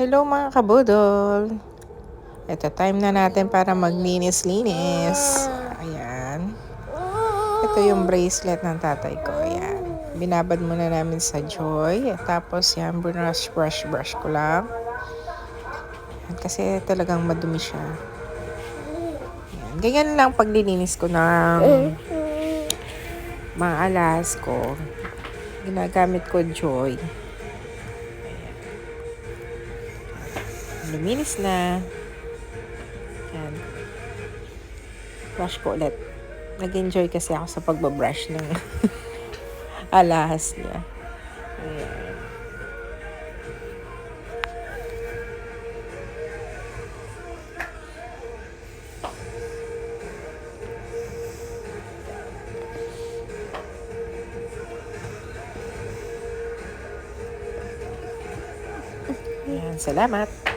Hello mga kabudol. Ito time na natin para maglinis-linis. Ayan. Ito yung bracelet ng tatay ko. Ayan. Binabad muna namin sa Joy. Tapos yan, brush, brush, brush ko lang. Ayan, kasi talagang madumi siya. Ayan. Ganyan lang paglilinis ko ng mga alas ko. Ginagamit ko Joy. Luminis na. Yan. Brush ko ulit. Nag-enjoy kasi ako sa pagbabrush ng alahas niya. Ayan. Ayan, salamat.